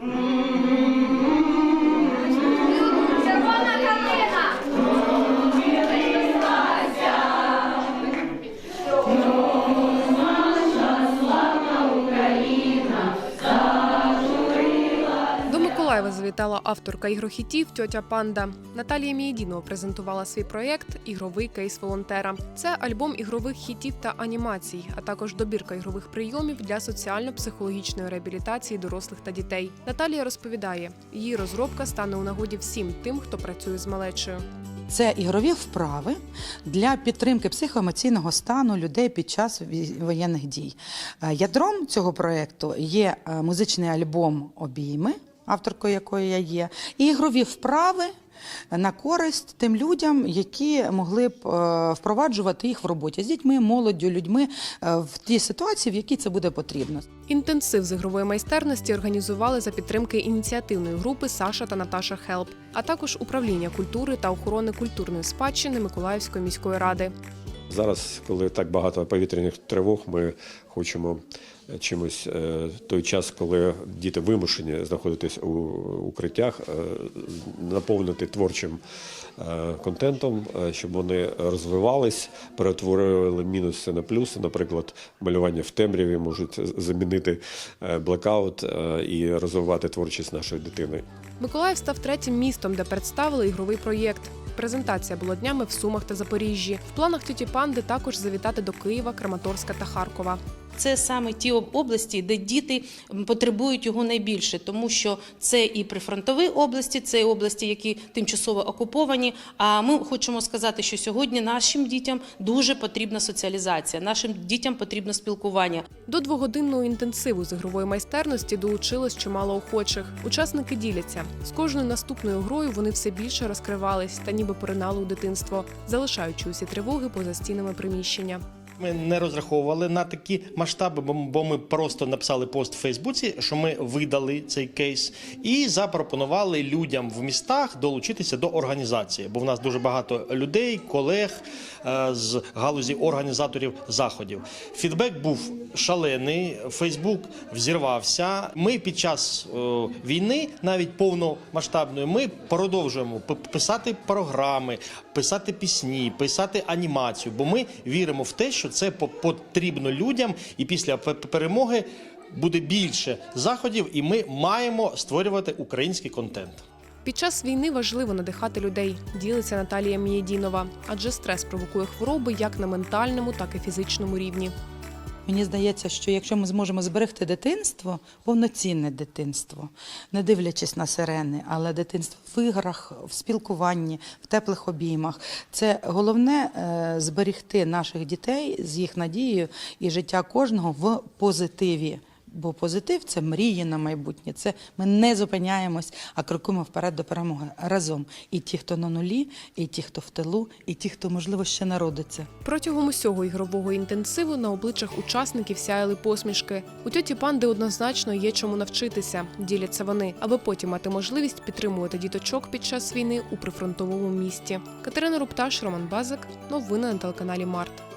Mm. Миколаєва завітала авторка ігрохітів тьотя Панда. Наталія Мієдінова презентувала свій проєкт Ігровий кейс волонтера. Це альбом ігрових хітів та анімацій, а також добірка ігрових прийомів для соціально-психологічної реабілітації дорослих та дітей. Наталія розповідає, її розробка стане у нагоді всім тим, хто працює з малечою. Це ігрові вправи для підтримки психоемоційного стану людей під час воєнних дій. Е, Ядром цього проєкту є е, музичний альбом Обійми, авторкою якої я є, і ігрові вправи. На користь тим людям, які могли б е, впроваджувати їх в роботі з дітьми, молоддю, людьми е, в тій ситуації, в якій це буде потрібно. Інтенсив з ігрової майстерності організували за підтримки ініціативної групи Саша та Наташа Хелп, а також управління культури та охорони культурної спадщини Миколаївської міської ради. Зараз, коли так багато повітряних тривог, ми хочемо чимось е, той час, коли діти вимушені знаходитись у укриттях, е, наповнити творчим е, контентом, е, щоб вони розвивались, перетворювали мінуси на плюси. Наприклад, малювання в темряві можуть замінити е, блекаут е, і розвивати творчість нашої дитини. Миколаїв став третім містом, де представили ігровий проєкт. Презентація була днями в Сумах та Запоріжжі. В планах тіті Панди також завітати до Києва, Краматорська та Харкова. Це саме ті області, де діти потребують його найбільше, тому що це і прифронтові області, це і області, які тимчасово окуповані. А ми хочемо сказати, що сьогодні нашим дітям дуже потрібна соціалізація, нашим дітям потрібно спілкування. До двогодинного інтенсиву з ігрової майстерності долучилось чимало охочих. Учасники діляться з кожною наступною грою. Вони все більше розкривались та ніби поринали у дитинство, залишаючи усі тривоги поза стінами приміщення. Ми не розраховували на такі масштаби, бо- ми просто написали пост в Фейсбуці, що ми видали цей кейс, і запропонували людям в містах долучитися до організації. Бо в нас дуже багато людей, колег е, з галузі організаторів заходів. Фідбек був шалений. Фейсбук взірвався. Ми під час е, війни, навіть повномасштабної, ми продовжуємо писати програми, писати пісні, писати анімацію. Бо ми віримо в те, що це по- потрібно людям, і після перемоги буде більше заходів, і ми маємо створювати український контент. Під час війни важливо надихати людей, ділиться Наталія Мієдінова, адже стрес провокує хвороби як на ментальному, так і фізичному рівні. Мені здається, що якщо ми зможемо зберегти дитинство, повноцінне дитинство, не дивлячись на сирени, але дитинство в іграх, в спілкуванні, в теплих обіймах, це головне е, зберегти наших дітей з їх надією і життя кожного в позитиві. Бо позитив це мрії на майбутнє. Це ми не зупиняємось, а крокуємо вперед до перемоги разом. І ті, хто на нулі, і ті, хто в тилу, і ті, хто можливо ще народиться. Протягом усього ігрового інтенсиву на обличчях учасників сяяли посмішки. У тьоті панди однозначно є чому навчитися, діляться вони, аби потім мати можливість підтримувати діточок під час війни у прифронтовому місті. Катерина Рупташ, Роман Базик. Новини на телеканалі Март.